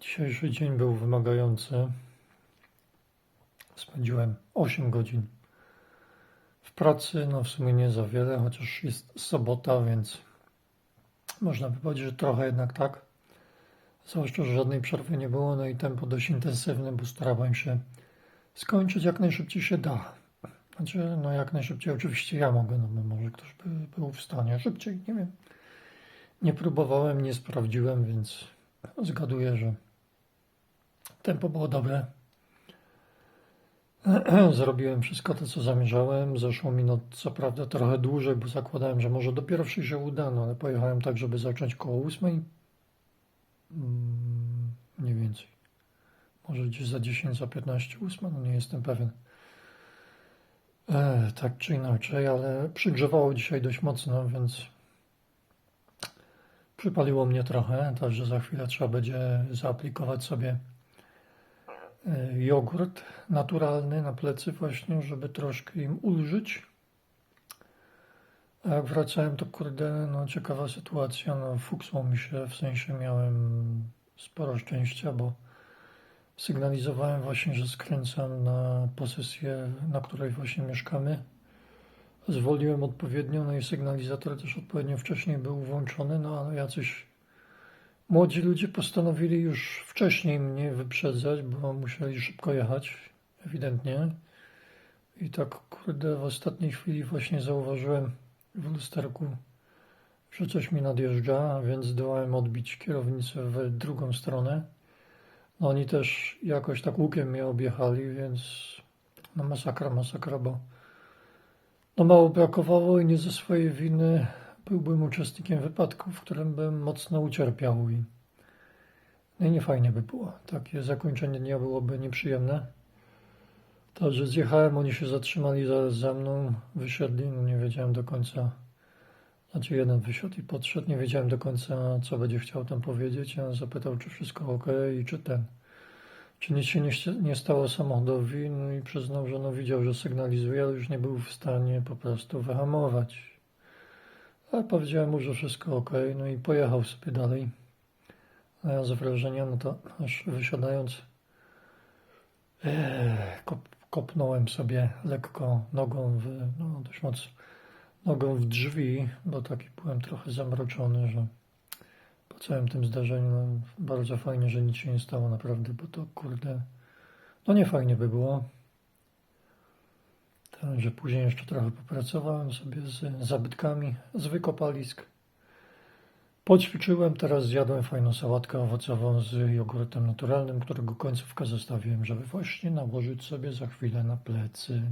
Dzisiejszy dzień był wymagający. Spędziłem 8 godzin w pracy, no w sumie nie za wiele, chociaż jest sobota, więc można by powiedzieć, że trochę jednak tak. Zwłaszcza, że żadnej przerwy nie było, no i tempo dość intensywne, bo starałem się skończyć jak najszybciej się da. Znaczy, no jak najszybciej oczywiście ja mogę, no może ktoś by był w stanie szybciej, nie wiem. Nie próbowałem, nie sprawdziłem, więc zgaduję, że tempo było dobre. Zrobiłem wszystko to, co zamierzałem. Zeszło mi no, co prawda trochę dłużej, bo zakładałem, że może do pierwszej się uda, no ale pojechałem tak, żeby zacząć koło ósmej. Mm, Mniej więcej. Może gdzieś za 10, za 15, 8, no nie jestem pewien. E, tak czy inaczej, ale przygrzewało dzisiaj dość mocno, więc przypaliło mnie trochę, także za chwilę trzeba będzie zaaplikować sobie jogurt naturalny na plecy właśnie, żeby troszkę im ulżyć. A jak wracałem, to kurde, no ciekawa sytuacja, no fuksło mi się, w sensie miałem sporo szczęścia, bo sygnalizowałem właśnie, że skręcam na posesję, na której właśnie mieszkamy. Zwolniłem odpowiednio, no i sygnalizator też odpowiednio wcześniej był włączony, no ale jacyś młodzi ludzie postanowili już wcześniej mnie wyprzedzać, bo musieli szybko jechać, ewidentnie. I tak, kurde, w ostatniej chwili właśnie zauważyłem w lusterku, że coś mi nadjeżdża, więc zdołałem odbić kierownicę w drugą stronę. No oni też jakoś tak łukiem mnie objechali, więc no masakra, masakra, bo no mało brakowało i nie ze swojej winy byłbym uczestnikiem wypadku, w którym bym mocno ucierpiał i no i nie fajnie by było. Takie zakończenie dnia byłoby nieprzyjemne. Także zjechałem, oni się zatrzymali zaraz za mną, wysiedli, no nie wiedziałem do końca, znaczy jeden wysiadł i podszedł, nie wiedziałem do końca, co będzie chciał tam powiedzieć, a zapytał, czy wszystko ok i czy ten, czy nic się nie, nie stało samochodowi, no i przyznał, że no widział, że sygnalizuje, ale już nie był w stanie po prostu wyhamować. Ale powiedziałem mu, że wszystko ok, no i pojechał sobie dalej. A ja z wrażenia, no to aż wysiadając, Eee, kop, kopnąłem sobie lekko nogą w, no dość mocno, nogą w drzwi, bo taki byłem trochę zamroczony, że po całym tym zdarzeniu, no, bardzo fajnie, że nic się nie stało naprawdę, bo to kurde, no nie fajnie by było. Także później jeszcze trochę popracowałem sobie z zabytkami z wykopalisk. Poćwiczyłem, teraz zjadłem fajną sałatkę owocową z jogurtem naturalnym, którego końcówkę zostawiłem, żeby właśnie nałożyć sobie za chwilę na plecy.